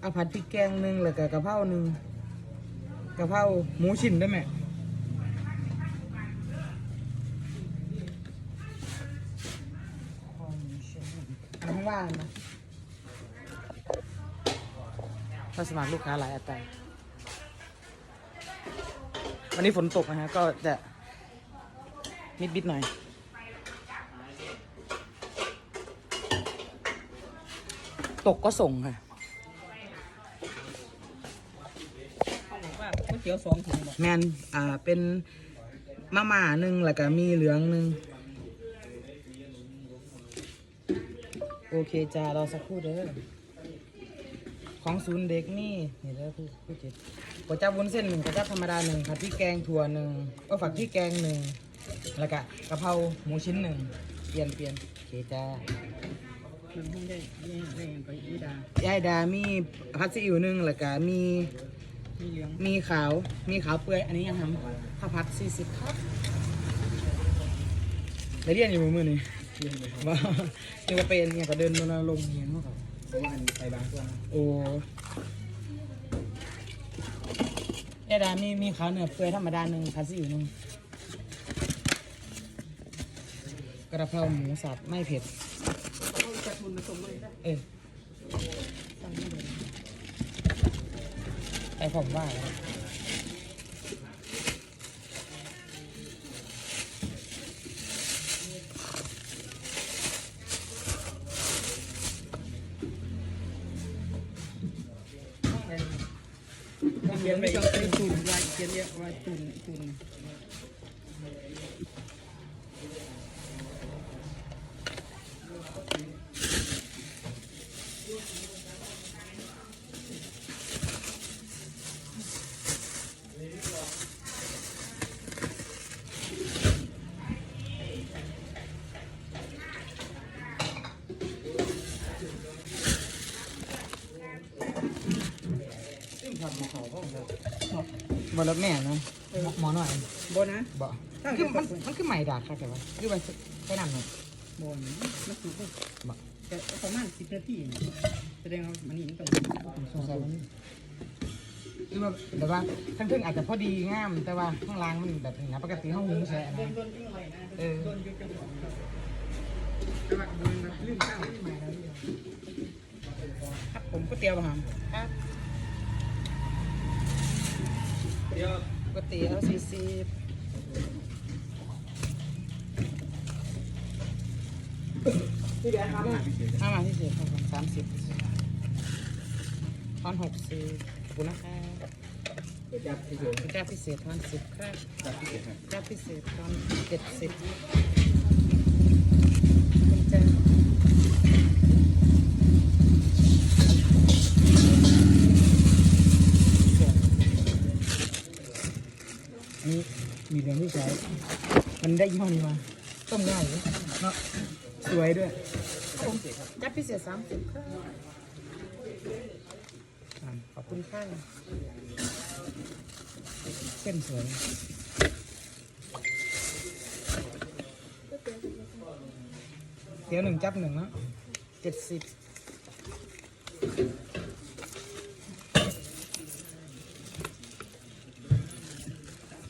เอาผัดพริกแกงหนึ่งแล้วก็กะเพราหนึ่งกะเพราหมูชิ้นได้ไหมน้ำว่างนะถ้าสมัครลูกค้าหลายอัตราวันนี้ฝนตกนะฮะ ก็จะนิดๆหน่อยตกก็ส่งค่ะ เตี๋ยวสองถุงบอกแมนอ่าเป็นมาม่าหนึ่งแล้วก็มีเหลืองหนึ่งโอเคจ้าเราสักครู่เด้อของศูนย์เด็กนี่นี่เด้อผู้ผู้จิตก๋วยจับวุ้นเส้นหนึ่งก๋วยจับธรรมดาหนึ่งผัดพริกแกงถั่วหนึ่งก็ฝักพริกแกงหนึ่งแล้วก็กะเพราหมูชิ้นหนึ่งเปลี่ยนเปลี่ยนโอเคจ้ามันไม่ได้ไม่ได้ไปอีดายายดามีผัดซีอิ๊วหนึ่งแล้วก็มี มีเหลือง มีขาว มีขาวเปื่อยอันนี้ยังทำข้าวผัดสี่สิบครับได้เรียนอยู่มือนี่ว่านี่ก็เป็นเนี่ยก็เดินมาลงค์เนี่ยเนาะครับเพราะว่ามันไปบางส่วนโอ้ยายดามีมีขาวเนื้อเปื่อยธรรมดาหนึ่งผัดซีอิ๊วหนึ่งกระเพราหมูสับไม่เผ็ดเขาจัดบุญผสมเลยได้เออสั่ง ไม่เลยแต่ผมว่าแล้วเขียนไม่ต้องใช้ตุนลายเขียนเรียกว่าตุนตุน บนรถแม่นะหมอหน่อยโบนะบอกคือมันมันคือใหม่ดาดครับแต่ว่าคือไปไปนำหน่อยโบนมันสูงก็บอกแต่ประมาณสิบนาทีเนี่ยแสดงว่ามันหินตรงสงสัยมันคือว่าแต่ว่าข้างขึ้นอาจจะพอดีงาม แต่ว่าข้างล่างมันแบบนี้นะปกติห้องหุงแช่นะโดนยิ่งไหวนะเออโดนยุบจังหวะแต่ว่ามันแบบลื่นข้าวลื่นมาแล้วเนี่ยครับผมก๋วยเตี๋ยวป่ะครับ ครับเดี๋ยวก๋วยเตี๋ยวสี่สิบพี่แบงค์ครับห้ามาที่สิบครับผมสามสิบทอนหกสิบคุณนะครับเดี๋ยวจับที่เฉยเจ้าพิเศษทอนสิบครับจับที่เฉยครับเจ้าพิเศษทอนเจ็ดสิบคุณเจ้า มีเรื่องที่ใช้มันได้ยี่ห้อนี้มา ต้มง่ายเลยเนาะสวยด้วยครับผมจับพิเศษสามสิบครับอ่าขอบคุณค่ะเส้นสวยเดี๋ยวหนึ่งจับหนึ่งนะเจ็ดสิบ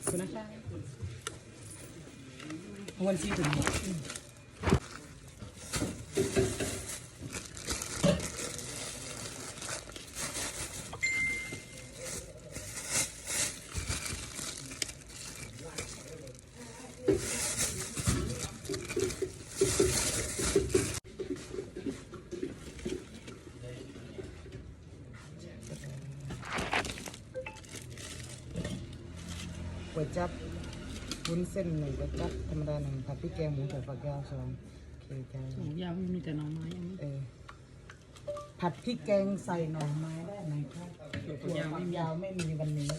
คุณ นะคะวันที่ถึง จับวุ้นเส้นหนึ่งก๋วยจับธรรมดาหนึ่งผัดพริกแกงหมูใส่ฝักยาวสองโอเคจ้าหมูยาวมีแต่หน่อไม้ยังไม่เออผัดพริกแกงใส่หน่อไม้ได้ไหมครับถั่วฝักยาวไม่มีวันนี้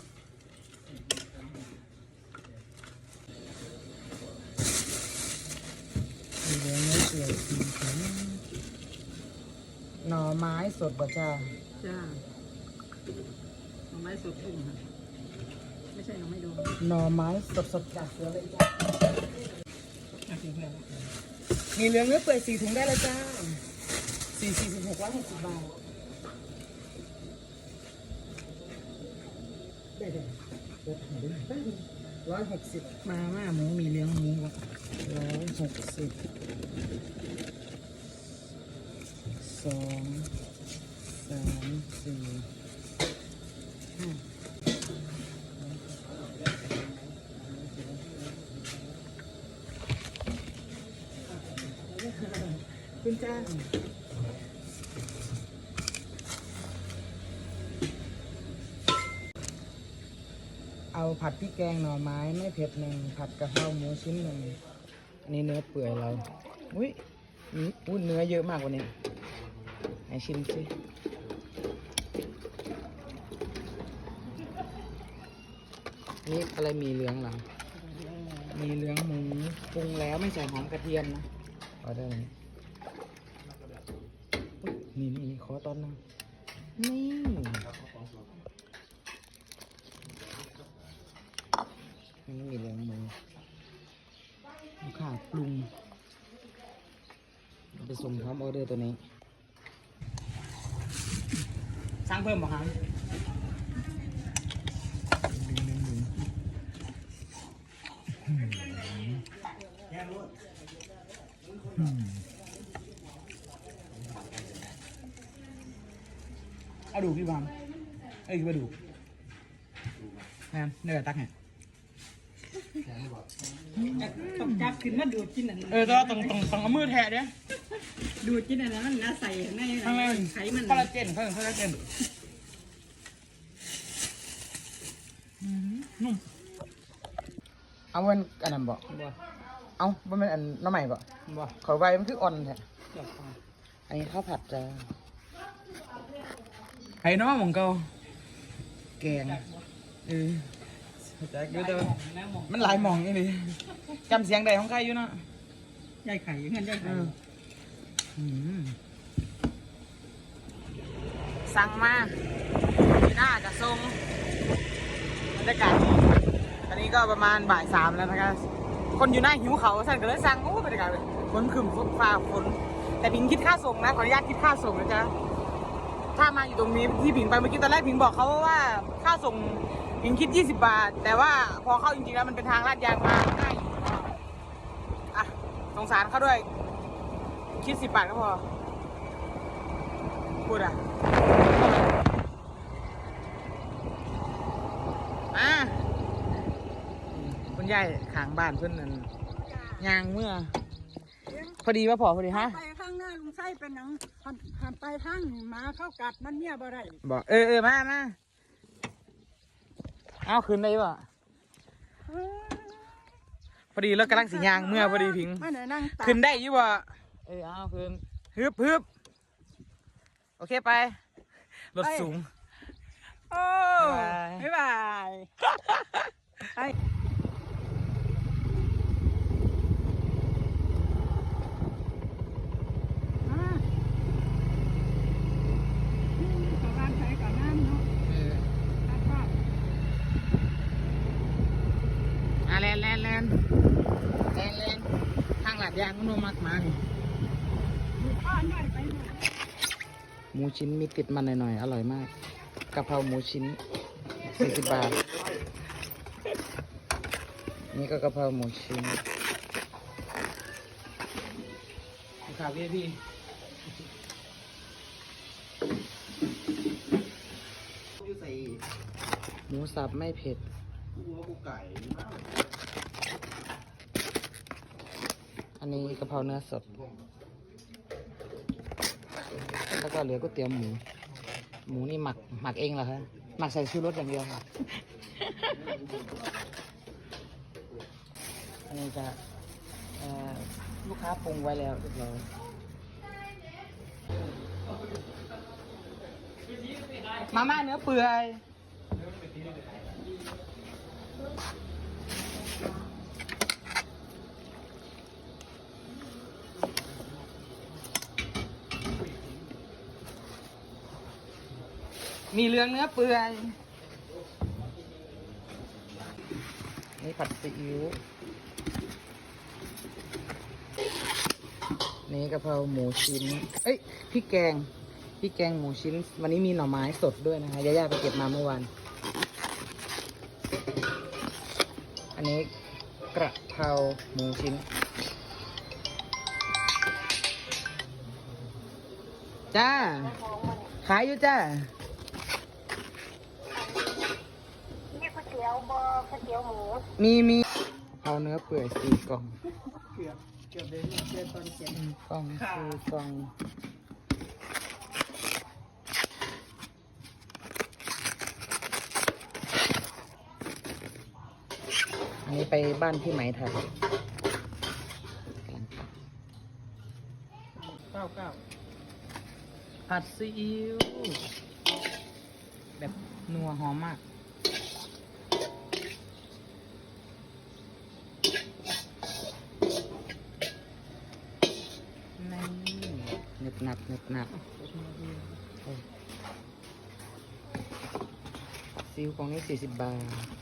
มีเนื้อเนื้อเปื่อยสีสันหน่อไม้สดบ่จ้าจ้าหน่อไม้สดทุ่งค่ะ ไม่ใช่หน่อไม้ดองหน่อไม้สดสดๆจากสวนเลยจ้าอะเพียงแค่มีเหลืองเนื้อเปื่อยสี่ถุงได้เลยจ้าสี่สี่สิบหกร้อยหกสิบบาทได้ได้ลดให้ด้วยร้อยหกสิบมาม่าหมูมีเลี้ยงหมูร้อยหกสิบสองสามสี่ห้าคุณ จ้าเอาผัดพริกแกงหน่อไม้ไม่เผ็ดหนึ่งผัดกะเพราหมูชิ้นหนึ่งอันนี้เนื้อเปื่อยเราอุ้ยอุ้ยเนื้อเยอะมากกว่านี้ไหนชิมสินี่อะไรมีเหลืองเหรอมีเหลืองหมูปรุงแล้วไม่ใส่หอมกระเทียมนะเอได้ไหมอุ๊ยนี่ นี่นี่ขอตอนนึงนี่นไม่มีเลยงหมูลูกค้าปรุงไปส่งพร้อมออเดอร์ตัวนี้ สร้างเพิ่มบ่ครับ เอาดูพี่บามเอ้ยมาดูแมนเนื้อตักเนี่ยต้องจับขึ้นมาดูดกินอันนั้นเออแต่ว่าต้องต้องต้องเอามือแทะเนี่ยดูดกินอันนั้นมันน่าใส่ข้างในข้างในไขมันคอลลาเจนเขาถึงคอลลาเจนอืมนุ่มเอามันอันนั้นบอกบ่เอามันเป็นอันน้ำใหม่บอกบ่ขอไว้มันคืออ่อนแท้เดี๋ยวก่อนอันนี้ข้าวผัดจ้า ไห้น้องหมองเกาแกงเออแจ็คอยู่แต่ว่าแม่หมองมันหลายหมองนี่ดิจำเสียงใดของใครอยู่เนาะยายไข่เงินยายไข่อืมสั่งมาที่หน้าจะส่งบรรยากาศดีตอนนี้ก็ประมาณบ่ายสามแล้วนะครับ คนอยู่หน้าหิวเขาสั่นก็เลยสั่งโอ้บรรยากาศฝนขึ้นฝนฟ้าฝนแต่พิงคิดค่าส่งนะขออนุญาตคิดค่าส่งนะจ๊ะ ถ้ามาอยู่ตรงนี้ที่พิงไปเมื่อกี้ตอนแรกพิงบอกเขาว่าค่าส่งพิงคิด 20 บาท แต่ว่าพอเข้าจริงๆแล้วมันเป็นทางลาดยางมาง่ายอะสงสารเขาด้วย คิดสิบบาทก็พอ พูดอะมาคุณยายขางบ้านเพื่อนนั่นยางเมื่อ พอดีว่าพอพอดีฮะ ไปข้างหน้าลุงไส้เป็นหนัง ไปทางหมาเข้ากัดมันเนี่ยบ่ได้บอกเออเออมามาเอาคืนได้ป่ะพอดีแล้วกำลังสียางเมื่อพอดีพิงไม่ไหนนั่งตาขึ้นได้อยี่บ่เออเอาขึ้นฮึบฮึบโอเคไปรถสูงโอ้บ๊ายบาย บ๊ายบายไอ้อ่าชาวบ้านใช้ก่อนน้ำเนาะ เออ ครับว่า อะแลนแลนแลนแลนแลนทางหลัดยางมันโนมักมานี่ดูข้าวหน่อยไปหน่อยหมูชิ้นมีติดมันหน่อยๆ อร่อยมากกะเพราหมูชิ้นสี่สิบบาท นี่ก็กะเพราหมูชิ้นขาพี่พี่หมูสับไม่เผ็ด อันนี้กะเพราเนื้อสด แล้วก็เหลือก๋วยเตี๋ยวหมู หมูนี่หมักหมักเองเหรอคะหมักใส่ชูรสอย่างเดียวค่ะ อันนี้จะลูกค้าปรุงไว้แล้วเรียบร้อยมาม่าเนื้อเปื่อย มีเรืองเนื้อเปื่อย นี่ผัดซีอิ๊ว นี่กะเพราหมูชิ้น เอ้ยพริกแกงพริกแกงหมูชิ้น วันนี้มีหน่อไม้สดด้วยนะคะย่าๆไปเก็บมาเมื่อวาน อันนี้กระเพราหมูชิ้น จ้า ขายอยู่จ้า นี่ก๋วยเตี๋ยว บอก๋วยเตี๋ยวหมูมีมีเอาเนื้อเปื่อยสี่กล่องเกือบเกือบเดินเดินตอนเขียนสี่กล่องสี่กล่องอันนี้ไปบ้านพี่ไหมไทยกำลังทเก้าเก้าำผัดซีอิ๊วแบบนัวหอมมาก นี่ หนับหนับหนับซิวกล่องนี้สี่สิบบาท